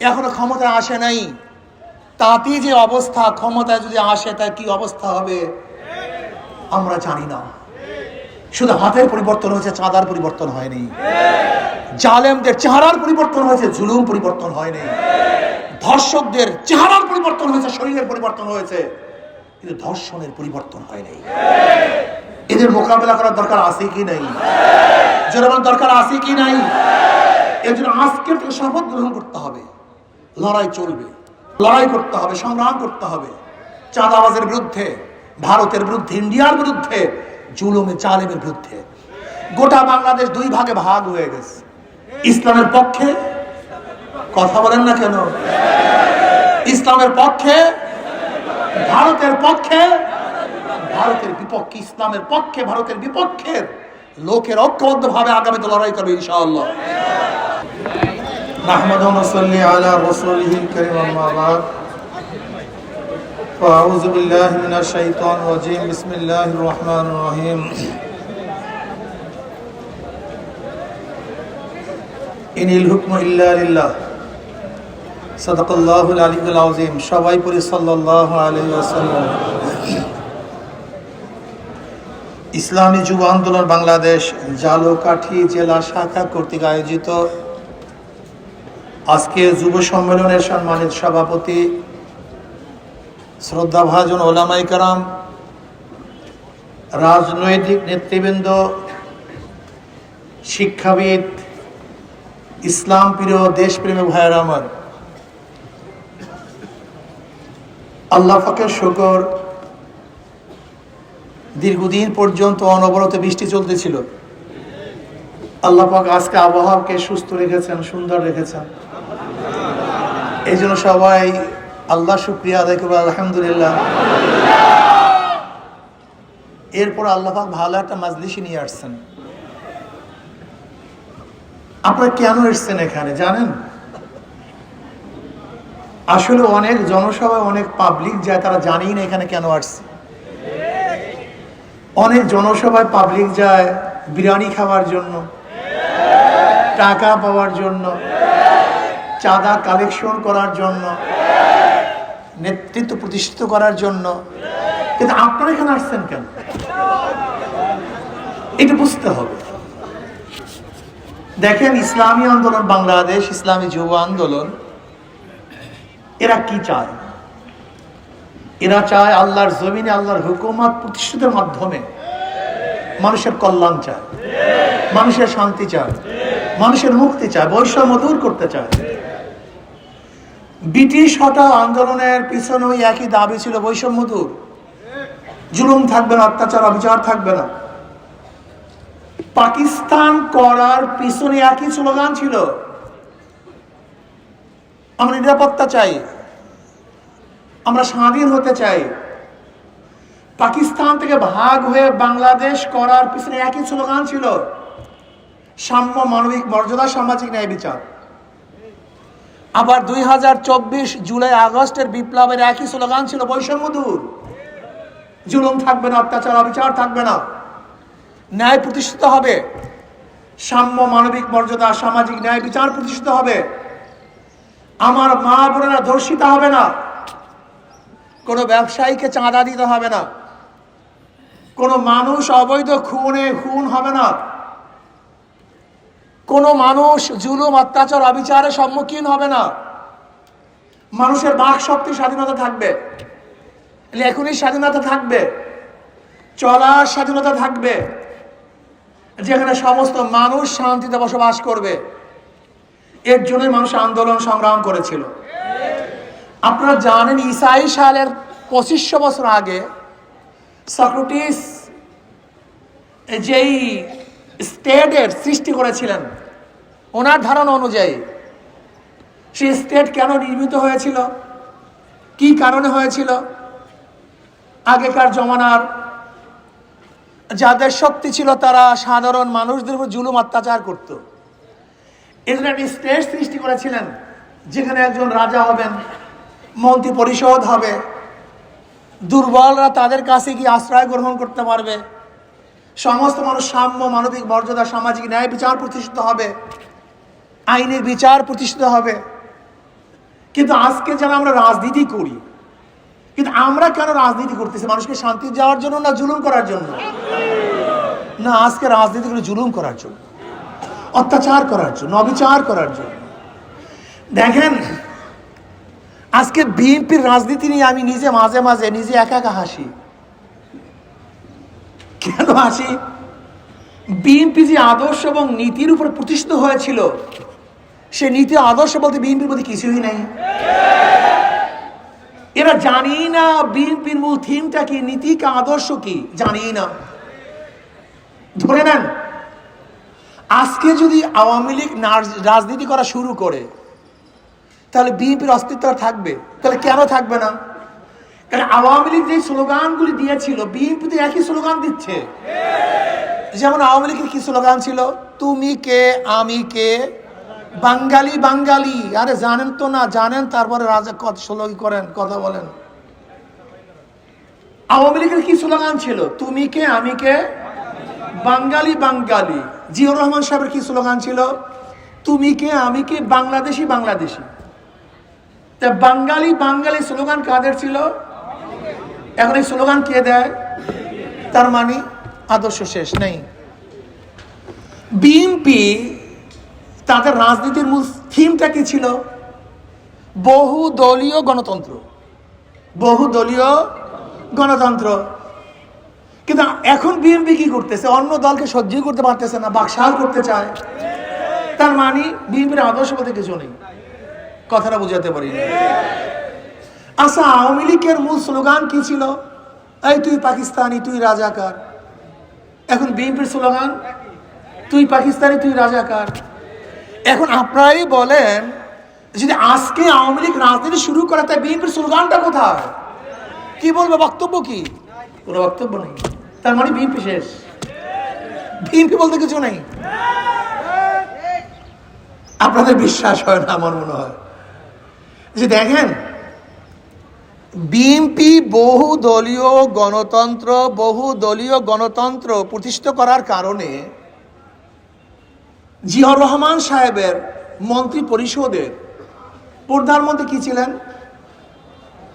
এখনও ক্ষমতা আসে নাই। তাতে যে অবস্থা, ক্ষমতায় যদি আসে, তার কি অবস্থা হবে? আমরা জানি না। শুধু হাতের পরিবর্তন হয়েছে, চাঁদার পরিবর্তন হয়নি। জালেমদের চেহারার পরিবর্তন হয়েছে, জুলুম পরিবর্তন হয়নি। ধর্ষকদের চেহারার পরিবর্তন হয়েছে, শরীরের পরিবর্তন হয়েছে। কিন্তু ধর্ষণের পরিবর্তন হয়নি। এদের মোকাবেলা করার দরকার আছে কি নাই? যেরকম দরকার আছে কি নাই? এর জন্য আজকে থেকে শপথ গ্রহণ করতে হবে। লড়াই চলবে। লড়াই করতে হবে, সংগ্রাম করতে হবে। চাঁদাবাজের বিরুদ্ধে, ভারতের বিরুদ্ধে, ইন্ডিয়ার বিরুদ্ধে, জুলুমে চালেমের বিরুদ্ধে। গোটা বাংলাদেশ দুই ভাগে ভাগ হয়ে গেছে। ইসলামের পক্ষে কথা বলেন না কেন? ইসলামের পক্ষে, ভারতের পক্ষে, ভারতের বিপক্ষে, ইসলামের পক্ষে, ভারতের বিপক্ষের লোকের ঐক্যবদ্ধ ভাবে আগামীতে লড়াই করবে ইনশাআল্লাহ। نحمد ونصلي على رسوله الكريم أما بعد فأعوذ بالله من الشيطان الرجيم بسم الله الرحمن الرحيم إن الحكم إلا لله صدق الله العلي العظيم সবাই পড়ি সাল্লাল্লাহু আলাইহি ওয়াসাল্লাম ইসলামী যুব আন্দোলন বাংলাদেশ জালকাঠি জেলা শাখা কর্তৃক আয়োজিত আজকে যুব সম্মেলনের সম্মানিত সভাপতি, শ্রদ্ধাভাজন ওলামাই কারাম, রাজনৈতিক নেতৃবৃন্দ, শিক্ষাবিদ, ইসলাম প্রিয় দেশপ্রেমী ভাইয়ের আমার। আল্লাহ ফাকের শকর, দীর্ঘদিন পর্যন্ত অনবরত বৃষ্টি চলতেছিল। আল্লাহ পাক আজকে আবহাওয়াকে সুস্থ রেখেছেন, সুন্দর রেখেছেন। এই জন্য সবাই আল্লাহ শুক্রিয়া আদায় করব আলহামদুলিল্লাহ। এরপর আল্লাহ ভালো একটা মাজলিসি নিয়ে আসছেন। আপনারা কেন এসছেন এখানে, জানেন? আসলে অনেক জনসভায় অনেক পাবলিক যায়, তারা জানেই না এখানে কেন আসছে। অনেক জনসভায় পাবলিক যায়, বিরিয়ানি খাওয়ার জন্য, টাকা পাওয়ার জন্য। চাঁদা কালেকশন করার জন্য, নেতৃত্ব প্রতিষ্ঠিত করার জন্য। কিন্তু আপনারা এখানে আসছেন কেন? এটা বুঝতে হবে। দেখেন, ইসলামী আন্দোলন বাংলাদেশ, ইসলামী যুব আন্দোলন, এরা কি চায়? এরা চায় আল্লাহর জমিনে আল্লাহর হুকুমত প্রতিষ্ঠিতের মাধ্যমে মানুষের কল্যাণ চায়, মানুষের শান্তি চায়। মানুষের মুক্তি চায়, বৈষম্য দূর করতে চায়। ব্রিটিশ হঠাৎ আন্দোলনের পিছনে ওই একই দাবি ছিল, বৈষম্য দূর। জুলুম থাকবে না, অত্যাচার, অবিচার থাকবে না। পাকিস্তান করার পিছনে একই স্লোগান ছিল, আমরা নিরাপত্তা চাই, আমরা স্বাধীন হতে চাই। পাকিস্তান থেকে ভাগ হয়ে বাংলাদেশ করার পিছনে একই স্লোগান ছিল সাম্য মানবিক মর্যাদা সামাজিক ন্যায় বিচার। আবার দুই হাজার চব্বিশ জুলাই আগস্টের বিপ্লবের একই স্লোগান ছিল বৈষম্য দূর। জুলুম থাকবে না অত্যাচার অবিচার থাকবে না। ন্যায় প্রতিষ্ঠিত হবে। সাম্য মানবিক মর্যাদা সামাজিক ন্যায় বিচার প্রতিষ্ঠিত হবে। আমার মা বোনেরা ধর্ষিত হবে না। কোনো ব্যবসায়ীকে চাঁদা দিতে হবে না। কোনো মানুষ অবৈধ খুনে খুন হবে না। কোনো মানুষ জুলুম, অত্যাচার, অবিচারের সম্মুখীন হবে না। মানুষের বাক শক্তি স্বাধীনতা থাকবে। লেখনির স্বাধীনতা থাকবে। চলার স্বাধীনতা থাকবে। যেখানে সমস্ত মানুষ শান্তিতে বসবাস করবে। এর জন্যই মানুষ আন্দোলন সংগ্রাম করেছিল। আপনারা জানেন ইসাই সালের পঁচিশশো বছর আগে সক্রেটিস যেই স্টেটের সৃষ্টি করেছিলেন। ওনার ধারণা অনুযায়ী, সেই স্টেট কেন নির্মিত হয়েছিল? কি কারণে হয়েছিল? আগেকার জমানার যাদের শক্তি ছিল তারা সাধারণ মানুষদের উপর জুলুম অত্যাচার করত। এজন্য একটি স্টেট সৃষ্টি করেছিলেন, যেখানে একজন রাজা হবেন, মন্ত্রী পরিষদ হবে, দুর্বলরা তাদের কাছে গিয়ে আশ্রয় গ্রহণ করতে পারবে। সমস্ত মানুষ সাম্য, মানবিক মর্যাদা, সামাজিক ন্যায় বিচার প্রতিষ্ঠিত হবে। আইনের বিচার প্রতিষ্ঠিত হবে। কিন্তু আজকে যারা আমরা রাজনীতি করি, কিন্তু আমরা কেন রাজনীতি করতেছি? মানুষকে শান্তি যাওয়ার জন্য না জুলুম করার জন্য? না, আজকে রাজনীতি করে জুলুম করার জন্য, অত্যাচার করার জন্য, অবিচার করার জন্য। দেখেন, আজকে বিএনপির রাজনীতি নিয়ে আমি নিজে মাঝে মাঝে নিজে একা একা হাসি। কেন হাসি বিএনপি যে আদর্শ এবং নীতির উপর প্রতিষ্ঠিত হয়েছিল, সে নীতি আদর্শ বলতে বিএনপির মধ্যে কিছুই নেই। এরা জানি না বিএনপির মূল থিমটা কি, নীতি কি, আদর্শ কি? জানি না। ধরে নেন, আজকে যদি আওয়ামী লীগ রাজনীতি করা শুরু করে, তাহলে বিএনপির অস্তিত্ব থাকবে। তাহলে কেন থাকবে না? কারণ আওয়ামী লীগ যে স্লোগানগুলি দিয়েছিল বিএনপি তো একই স্লোগান দিচ্ছে। যেমন আওয়ামী লীগের কি স্লোগান ছিল? তুমি কে, আমি কে? বাঙালি বাঙালি। আরে জানেন তো না, জানেন, তারপরে রাজা কত স্লোগান করেন, কথা বলেন। আওয়ামী লীগের কি স্লোগান ছিল? তুমি কে, আমি কে? বাঙালি বাঙালি। জিয়র রহমান সাহেবের কি স্লোগান ছিল? তুমি কে, আমি কে? বাংলাদেশি বাংলাদেশি। তা বাঙালি বাঙালি স্লোগান কাদের ছিল? এখন এই স্লোগান কে দেয়? তার মানে আদর্শ শেষ নেই। বিএনপি তাদের রাজনীতির মূল থিমটা কি ছিল? বহু দলীয় গণতন্ত্র। বহু দলীয় গণতন্ত্র। কিন্তু এখন বিএনপি কি করতেছে? অন্য দলকে সহ্য করতে পারতেছে না, বাকশাল করতে চায়। তার মানে বিএনপির আদর্শ বলতে কিছু নেই। কথাটা বুঝাতে পারি। আচ্ছা আওয়ামী লীগের মূল স্লোগান কি ছিল? এই, তুই পাকিস্তানি, তুই রাজাকার। এখন বিএনপির স্লোগান, তুই পাকিস্তানি, তুই রাজাকার। এখন আপনারাই বলেন, যদি আজকে আওয়ামী লীগ রাজনীতি শুরু করে, তাই বিএনপির স্লোগানটা কোথায়? কি বলবে, বক্তব্য কি? কোনো বক্তব্য নেই। তার মানে বিএনপি শেষ। বিএনপি বলতে কিছু নেই। আপনাদের বিশ্বাস হয় না, আমার মনে হয়। যে দেখেন বিএনপি বহু দলীয় গণতন্ত্র বহু দলীয় গণতন্ত্র প্রতিষ্ঠিত করার কারণে জিয়াউর রহমান সাহেবের মন্ত্রী পরিষদের প্রধানমন্ত্রী কি ছিলেন?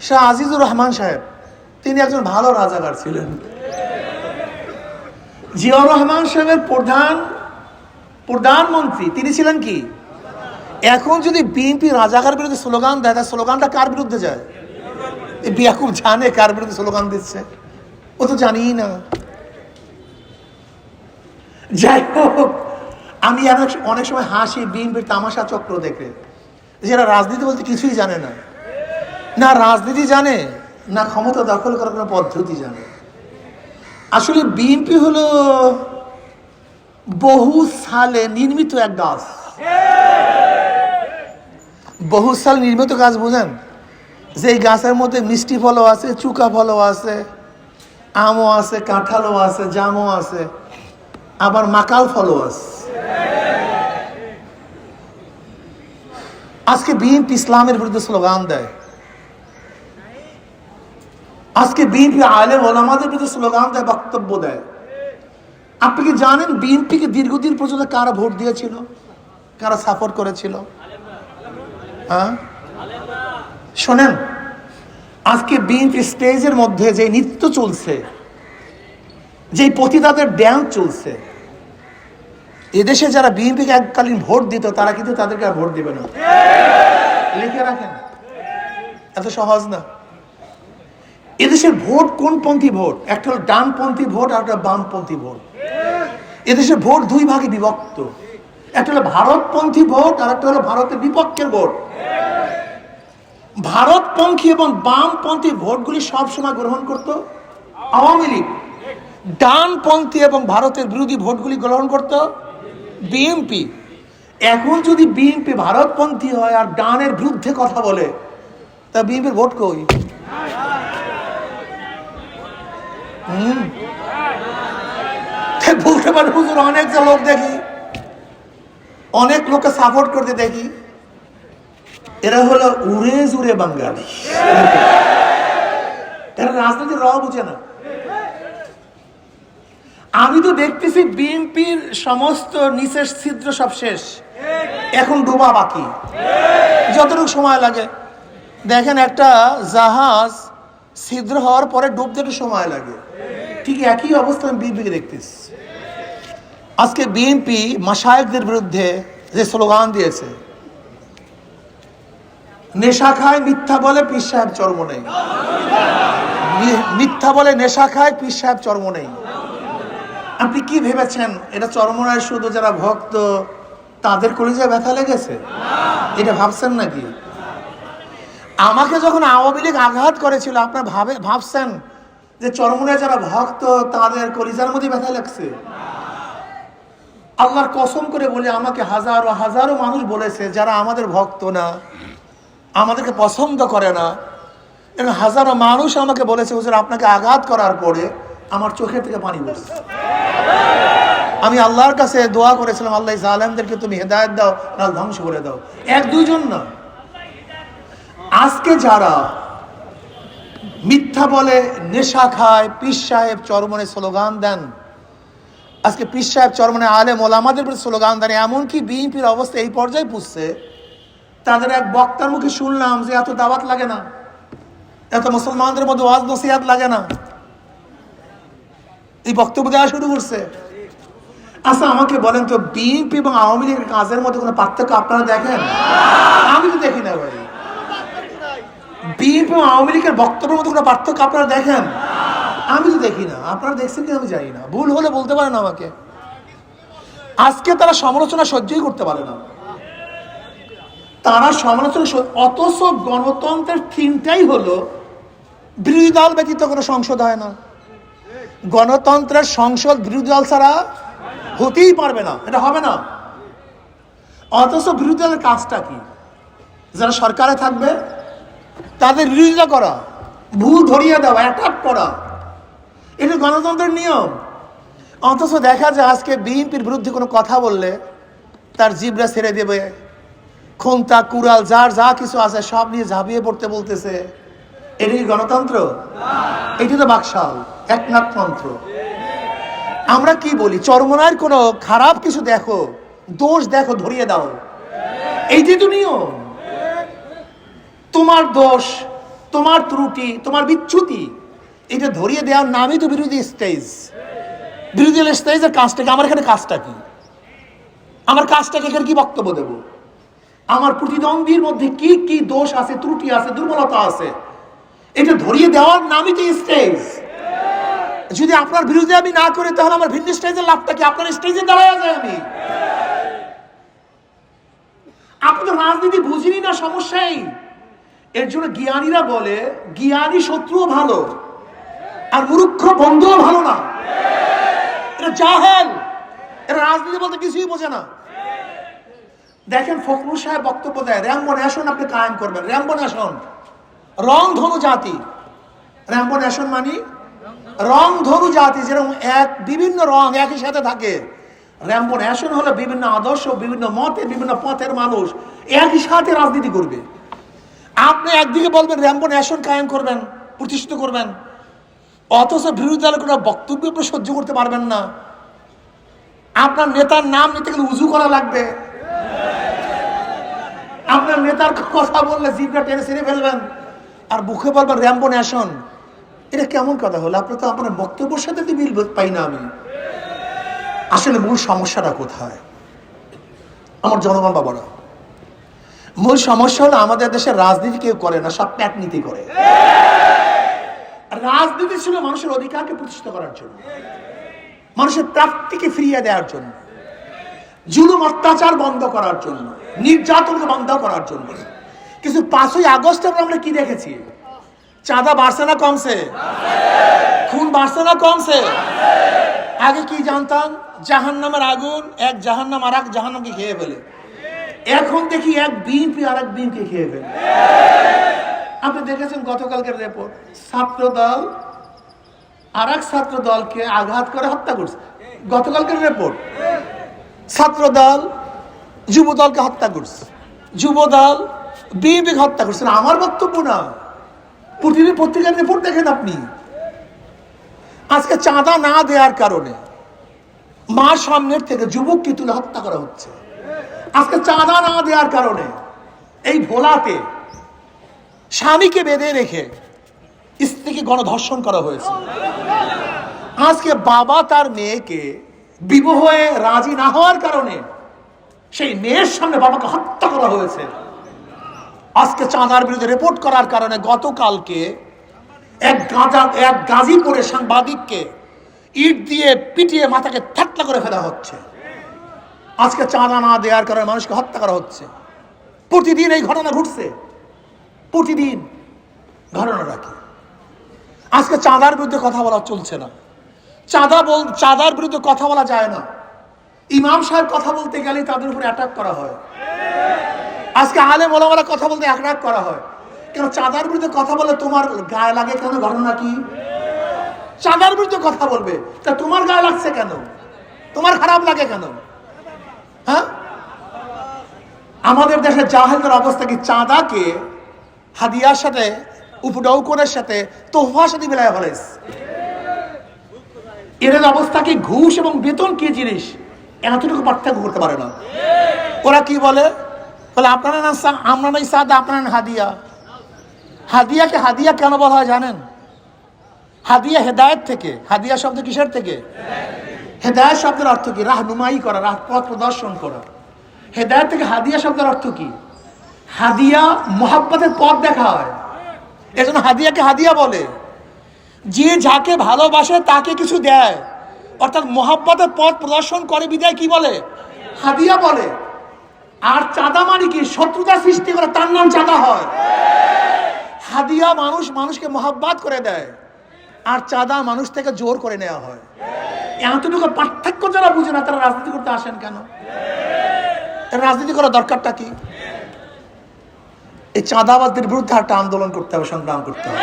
শাহ আজিজুর রহমান সাহেব। তিনি একজন ভালো রাজাকার ছিলেন। জিয়াউর রহমান সাহেবের প্রধান প্রধানমন্ত্রী তিনি ছিলেন কি? এখন যদি বিএনপি রাজাকার বিরুদ্ধে স্লোগান দেয় তার স্লোগানটা কার বিরুদ্ধে যায়? বিয়াকুব জানে কার বিরুদ্ধে স্লোগান দিচ্ছে। ও তো জানিই না। যাই হোক, আমি অনেক সময় হাসি বিএনপির তামাশা চক্র দেখে। যারা রাজনীতি বলতে কিছুই জানে না। না রাজনীতি জানে, না ক্ষমতা দখল করার কোনো পদ্ধতি জানে। আসলে বিএনপি হলো বহু সালে নির্মিত এক গাছ। বহু সাল নির্মিত গাছ বুঝেন? যে এই গাছের মধ্যে মিষ্টি ফলও আছে, চুকা ফলও আছে, আমও আছে, কাঁঠালও আছে, জামও আছে, আবার মাকাল ফলও আছে। আজকে বিএনপি ইসলামের বিরুদ্ধে স্লোগান দেয়। আজকে বিএনপি আলেম ওলামাদের বিরুদ্ধে স্লোগান দেয়, বক্তব্য দেয়। আপনি কি জানেন বিএনপিকে দীর্ঘদিন পর্যন্ত কারা ভোট দিয়েছিল? কারা সাপোর্ট করেছিল? হ্যাঁ? শোনেন, আজকে বিএনপি স্টেজের মধ্যে যে নৃত্য চলছে যে পতিতাদের ড্যান্স চলছে, এদেশে যারা বিএনপিকে এককালীন ভোট দিত, তারা কিন্তু তাদেরকে আর ভোট দিবে না। লিখে রাখেন। এত সহজ না। এদেশের ভোট কোন পন্থী ভোট? একটা হলো ডানপন্থী ভোট আর একটা বামপন্থী ভোট। এদেশের ভোট দুই ভাগে বিভক্ত। একটা হলো ভারতপন্থী ভোট আর একটা হলো ভারতের বিপক্ষের ভোট। ভারতপন্থী এবং বামপন্থী ভোটগুলি সবসময় গ্রহণ করত আওয়ামী লীগ। ডানপন্থী এবং ভারতের বিরোধী ভোটগুলি গ্রহণ করত বিএনপি। এখন যদি বিএনপি ভারতপন্থী হয় আর ডানের বিরুদ্ধে কথা বলে, তা বিএনপির ভোট কই? বলতে পারে, হুজুর, অনেক লোক দেখি, অনেক লোককে সাপোর্ট করতে দেখি। এরা হলো উড়ে জুড়ে বাঙালি। এরা রাজনীতির র বুঝে না। আমি তো দেখতেছি বিএনপির সমস্ত নিচের ছিদ্র সব শেষ। এখন ডোবা বাকি। যতটুকু সময় লাগে। দেখেন একটা জাহাজ ছিদ্র হওয়ার পরে ডুবতে একটু সময় লাগে। ঠিক একই অবস্থা আমি বিএনপিকে দেখতেছি। আজকে বিএনপি মাসায়কদের বিরুদ্ধে যে স্লোগান দিয়েছে নেশা খায়, মিথ্যা বলে পীর সাহেব চর্ম নেই। মিথ্যা বলে নেশা খায়, পীর সাহেব চর্ম নেই। আপনি কি ভেবেছেন? এটা চরমনায় শুধু যারা ভক্ত, তাদের কলিজায় ব্যথা লেগেছে? এটা ভাবছেন নাকি? আমাকে যখন আওয়ামী লীগ আঘাত করেছিল, আপনার ভাবে ভাবছেন যে চরমনায় যারা ভক্ত, তাদের কলিজার মধ্যে ব্যথা লাগছে? আল্লাহর কসম করে বলে, আমাকে হাজারো হাজারো মানুষ বলেছে, যারা আমাদের ভক্ত না আমাদেরকে পছন্দ করে না। এবং হাজারো মানুষ আমাকে বলেছে, হুজুর, আপনাকে আঘাত করার পরে আমার চোখের থেকে পানি পড়ছে। আমি আল্লাহর কাছে দোয়া করেছিলাম, আল্লাহ জালেমদেরকে তুমি হেদায়ত দাও না ধ্বংস করে দাও। এক দুইজন না। আজকে যারা মিথ্যা বলে, নেশা খায়, পীর সাহেব চরমনে স্লোগান দেন, আজকে পীর সাহেব চরমনে আলেম ওলামাদের প্রতি স্লোগান দেন, এমনকি বিএনপির অবস্থা এই পর্যায়ে পুষছে তাদের এক বক্তার মুখে শুনলাম যে এত দাওয়াত লাগে না। এত মুসলমানদের মধ্যে ওয়াজ নসিহাত লাগে না। এই বক্তব্য দেওয়া শুরু করছে। আচ্ছা আমাকে বলেন তো, বিএনপি এবং আওয়ামী লীগের কাজের মধ্যে কোনো পার্থক্য আপনারা দেখেন? আমি তো দেখি না ভাই। বিএনপি এবং আওয়ামী লীগের বক্তব্যের মধ্যে কোনো পার্থক্য আপনারা দেখেন? আমি তো দেখি না। আপনারা দেখছেন কি আমি জানি না। ভুল হলে বলতে পারেন আমাকে। আজকে তারা সমালোচনা সহ্যই করতে পারে না। তারা সমালোচনা অথচ গণতন্ত্রের থিমটাই হলো, বিরোধী দল ব্যতীত কোনো সংসদ হয় না। গণতন্ত্রের সংসদ বিরোধী দল ছাড়া হতেই পারবে না, এটা হবে না। অথচ বিরোধী দলের কাজটা কি? যারা সরকারে থাকবে, তাদের বিরোধিতা করা, ভুল ধরিয়ে দেওয়া অ্যাটাক করা, এটা গণতন্ত্রের নিয়ম। অথচ দেখা যায় আজকে বিএনপির বিরুদ্ধে কোনো কথা বললে তার জিবরা ছেড়ে দেবে। খন্তা, কুড়াল, যার যা কিছু আছে সব নিয়ে ঝাঁপিয়ে পড়তে বলতেছে। এটি গণতন্ত্র? এটি তো বাকশাল একনাথতন্ত্র আমরা কি বলি? চরমনার কোনো খারাপ কিছু দেখো, দোষ দেখো, ধরিয়ে দাও। এইটি তো নিয়ম। তোমার দোষ, তোমার ত্রুটি, তোমার বিচ্যুতি, এটা ধরিয়ে দেওয়ার নামই তো বিরোধী স্টেজ। বিরোধী স্টেজের কাজটা কি? আমার এখানে কাজটা কি? আমার কাজটাকে এখানে কি বক্তব্য দেব? আমার প্রতিদ্বন্দ্বীর মধ্যে কি কি দোষ আছে, ত্রুটি আছে, দুর্বলতা আছে? এটা ধরিয়ে দেওয়ার নামই তো স্টেজ যদি আপনার বিরুদ্ধে আমি না করি, তাহলে আমার ভিন্ন স্টেজের লাভটা কি? আপনার স্টেজে দাঁড়ায় যায় আমি। আপনি তো রাজনীতি বুঝিনি না, সমস্যাই। এর জন্য জ্ঞানীরা বলে, জ্ঞানী শত্রুও ভালো, আর মূর্খ বন্ধুও ভালো না। এটা জাহেল। এটা রাজনীতি বলতে কিছুই বোঝে না। দেখেন ফখরুল সাহেব বক্তব্য দেয়, র্যাম্বো ন্যাশন আপনি কায়েম করবেন, র্যাম্বো ন্যাশন। রং ধনু জাতি। র্যাম্বো ন্যাশন মানি? রং ধনু জাতি, যেরকম এক, বিভিন্ন রং একই সাথে থাকে। র্যাম্বো ন্যাশন হলো বিভিন্ন আদর্শ, বিভিন্ন মতের বিভিন্ন পথের মানুষ একই সাথে রাজনীতি করবে। আপনি একদিকে বলবেন, র্যাম্বো ন্যাশন কায়েম করবেন, প্রতিষ্ঠিত করবেন। অথচ বিরোধী দলের কোনো বক্তব্য সহ্য করতে পারবেন না। আপনার নেতার নাম নিতে গেলে উজু করা লাগবে। আপনার নেতার কথা বললে জিভটা টেনে ছিঁড়ে ফেলবেন। আর বুকে বলবেন, র্যাম্বো ন্যাশন এটা কেমন কথা হলো? আপনি তো আপনার বক্তব্যের সাথে তো মিল পাই না আমি। আসলে মূল সমস্যাটা কোথায়? আমার জনগণ বাবারা, মূল সমস্যা হলো আমাদের দেশের রাজনীতি কেউ করে না, সব প্যাট নীতি করে। রাজনীতি ছিল মানুষের অধিকারকে প্রতিষ্ঠিত করার জন্য, মানুষের প্রাপ্তিকে ফিরিয়ে দেওয়ার জন্য। জুলুম অত্যাচার বন্ধ করার জন্য, নির্যাতনকে বন্ধ করার জন্য। কিন্তু পাঁচই আগস্টে আমরা কি দেখেছি? চাঁদা বাড়ছে না কমছে? খুন বাড়ছে না কমছে? আগে কি জানতাম? জাহান্নামের আগুন, এক জাহান্নাম আর এক জাহান্নামকে খেয়ে ফেলে। এখন দেখি এক বিএনপি আর এক বিএনপি খেয়ে ফেলে। আপনি দেখেছেন গতকালকের রিপোর্ট ছাত্র দল আর এক ছাত্র দলকে আঘাত করে হত্যা করছে। গতকালকের রিপোর্ট ছাত্র দল যুব দলকে হত্যা করছে। যুব দল বিএনপিকে হত্যা করছে। না, আমার বক্তব্য না। প্রতিদিন পত্রিকার রিপোর্ট দেখেন আপনি। আজকে চাঁদা না দেওয়ার কারণে মার সামনের থেকে যুবককে তুলে হত্যা করা হচ্ছে। আজকে চাঁদা না দেওয়ার কারণে এই ভোলাতে স্বামীকে বেঁধে রেখে স্ত্রীকে গণধর্ষণ করা হয়েছে। আজকে বাবা তার মেয়েকে বিবাহে রাজি না হওয়ার কারণে সেই মেয়ের সামনে বাবাকে হত্যা করা হয়েছে। আজকে চাঁদার বিরুদ্ধে রিপোর্ট করার কারণে গতকালকে এক গাঁজা, এক গাজীপুরে সাংবাদিককে ইট দিয়ে পিটিয়ে মাথাকে থাট্টা করে ফেলা হচ্ছে। আজকে চাঁদা না দেওয়ার কারণে মানুষকে হত্যা করা হচ্ছে। প্রতিদিন এই ঘটনা ঘটছে। প্রতিদিন ঘটনাটা কি? আজকে চাঁদার বিরুদ্ধে কথা বলা চলছে না। চাঁদা বল চাঁদার বিরুদ্ধে কথা বলা যায় না। ইমাম সাহেব কথা বলতে গেলে তাদের উপরে অ্যাটাক করা হয়। আজকে আলে মোলামারা কথা বলতে অ্যাটাক করা হয়। কেন চাঁদার বিরুদ্ধে কথা বলে তোমার গায়ে লাগে কেন ঘটনা কি? চাঁদার বিরুদ্ধে কথা বলবে। তা তোমার গায়ে লাগছে কেন? তোমার খারাপ লাগে কেন? হ্যাঁ? আমাদের দেশের জাহেলদের অবস্থা কি? চাঁদাকে হাদিয়ার সাথে উপডৌকনের সাথে, তোহফার সাথে মিলায় ফেলেছে। এদের অবস্থা কি ঘুষ এবং বেতন কি জিনিস? এতটুকু পার্থক্য করতে পারে না। ওরা কি বলে? বলে, আপনারা না আমরা নাই সাদা, আপনারা হাদিয়া। হাদিয়াকে হাদিয়া কেন বলা হয় জানেন? হাদিয়া হেদায়েত থেকে। হাদিয়া শব্দ কিসের থেকে? হেদায়েত শব্দের অর্থ কি? রাহনুমাই করা, রাহ, পথ প্রদর্শন করা। হেদায়েত থেকে হাদিয়া শব্দের অর্থ কি? হাদিয়া মোহাব্বতের পথ দেখা হয়। এজন্য হাদিয়াকে হাদিয়া বলে। যে যাকে ভালোবাসে তাকে কিছু দেয়। অর্থাৎ মোহাব্বতের পথ প্রদর্শন করে বিদায় কি বলে? হাদিয়া বলে। আর চাঁদা মানে কি? শত্রুতা সৃষ্টি করে, তার নাম চাঁদা হয়। হাদিয়া মানুষ মানুষকে মোহাব্বাত করে দেয়। আর চাঁদা মানুষ থেকে জোর করে নেওয়া হয়। এতটুকু পার্থক্য যারা বুঝে না, তারা রাজনীতি করতে আসেন কেন? রাজনীতি করার দরকারটা কি? এই চাঁদাবাজদের বিরুদ্ধে একটা আন্দোলন করতে হবে, সংগ্রাম করতে হবে।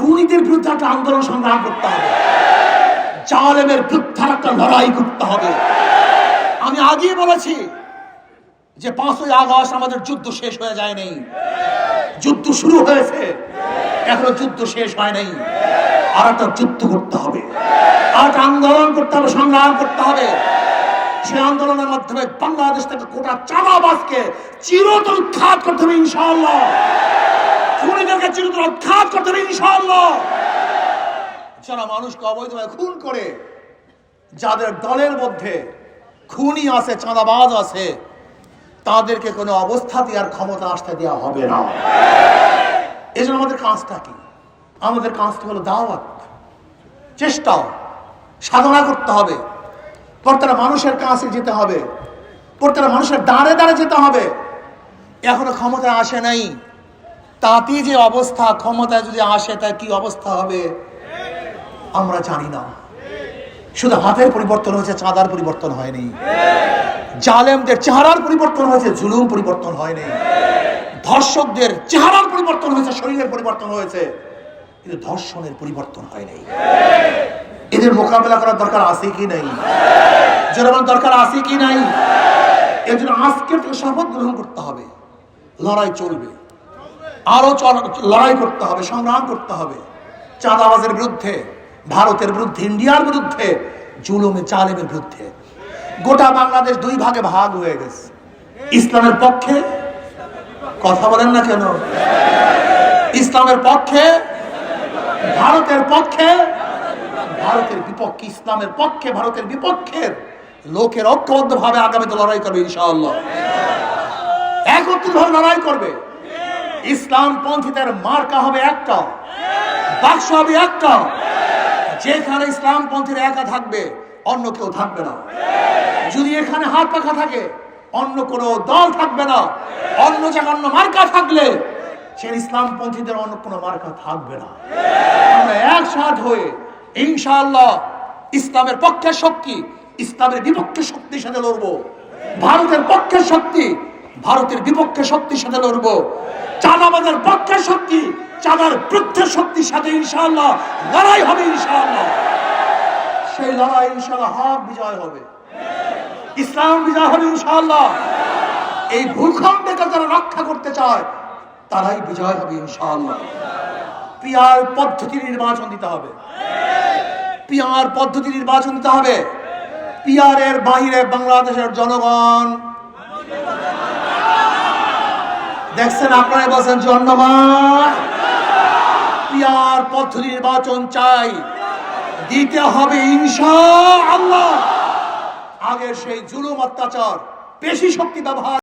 খুনিদের বিরুদ্ধে একটা আন্দোলন সংগ্রাম করতে হবে। জালেমের বিরুদ্ধে একটা লড়াই করতে হবে। আমি আগেই বলেছি যে পাঁচই আগস্ট আমাদের যুদ্ধ শেষ হয়ে যায় নাই যুদ্ধ শুরু হয়েছে। এখনও যুদ্ধ শেষ হয় নাই আর একটা যুদ্ধ করতে হবে। আর আন্দোলন করতে হবে, সংগ্রাম করতে হবে। সেই আন্দোলনের মাধ্যমে বাংলাদেশ থেকে গোটা চাঁদাবাজকে চিরতর উৎখাত করতে হবে ইনশাআল্লাহ। খুনিদেরকে চিরতর উৎখাত করতে হবে, ইনশাআল্লাহ। যারা মানুষকে অবৈধভাবে খুন করে, যাদের দলের মধ্যে খুনি আছে, চাঁদাবাজ আছে, তাদেরকে কোনো অবস্থাতে আর ক্ষমতা আসতে দেওয়া হবে না। এই জন্য আমাদের কাজটা কি? আমাদের কাজটা হলো দাওয়াত চেষ্টা সাধনা করতে হবে। প্রত্যেকটা মানুষের কাছে যেতে হবে, প্রত্যেকটা মানুষের দাঁড়ে দাঁড়ে যেতে হবে। এখনও ক্ষমতা আসে নাই। তাতে যে অবস্থা ক্ষমতায় যদি আসে, তার কি অবস্থা হবে? আমরা জানি না। শুধু হাতের পরিবর্তন হয়েছে, চাঁদার পরিবর্তন হয়নি। জালেমদের চেহারার পরিবর্তন হয়েছে, জুলুম পরিবর্তন হয়নি। ধর্ষকদের চেহারার পরিবর্তন হয়েছে, শরীরের পরিবর্তন হয়েছে, কিন্তু ধর্ষণের পরিবর্তন হয় নাই এদের মোকাবেলা করার দরকার আছে কি নাই? যেরকম দরকার আছে কি নাই? এর জন্য আজকের থেকে শপথ গ্রহণ করতে হবে। লড়াই চলবে। আরও চল- লড়াই করতে হবে, সংগ্রাম করতে হবে। চাঁদাবাজের বিরুদ্ধে, ভারতের বিরুদ্ধে, ইন্ডিয়ার বিরুদ্ধে, জুলুমে চালেমের বিরুদ্ধে। গোটা বাংলাদেশ দুই ভাগে ভাগ হয়ে গেছে। ইসলামের পক্ষে, কথা বলেন না কেন? ইসলামের পক্ষে, ভারতের পক্ষে, ভারতের বিপক্ষে, ইসলামের পক্ষে, ভারতের বিপক্ষের লোকের ঐক্যবদ্ধ ভাবে আগামীতে লড়াই করবে ইনশাআল্লাহ। একত্রিত ভাবে লড়াই করবে। ইসলাম পন্থীদের মার্কা হবে একটা বাক্স হবে একটা যেখানে ইসলাম পন্থীর একা থাকবে, অন্য কেউ থাকবে না। যদি এখানে হাত পাখা থাকে, অন্য কোনো দল থাকবে না। অন্য জায়গায় অন্য মার্কা থাকলে, সে ইসলাম পন্থীদের অন্য কোনো মার্কা থাকবে না। আমরা একসাথ হয়ে, ইনশাআল্লাহ, ইসলামের পক্ষের শক্তি, ইসলামের বিপক্ষে শক্তির সাথে লড়বো। ভারতের পক্ষের শক্তি ভারতের বিপক্ষে শক্তির সাথে লড়বো। চাঁদাবাদের পক্ষের শক্তি, চাঁদার বিরুদ্ধে শক্তির সাথে ইনশাআল্লাহ লড়াই হবে ইনশাআল্লাহ। সেই লড়াই ইনশাআল্লাহ হক বিজয় হবে। ইসলাম বিজয় হবে ইনশাআল্লাহ। এই ভূখণ্ডকে যারা রক্ষা করতে চায়, তারাই বিজয় হবে ইনশাআল্লাহ। পিয়ার পদ্ধতি নির্বাচন দিতে হবে। পিয়ার পদ্ধতি নির্বাচন দিতে হবে। পিয়ারের বাইরে বাংলাদেশের জনগণ দেখছেন আপনারাই বলছেন জন্মমান পিয়ার নির্বাচন চাই। দিতে হবে ইনশা আল্লাহ আগের সেই জুলুম অত্যাচার, বেশি শক্তি ব্যবহার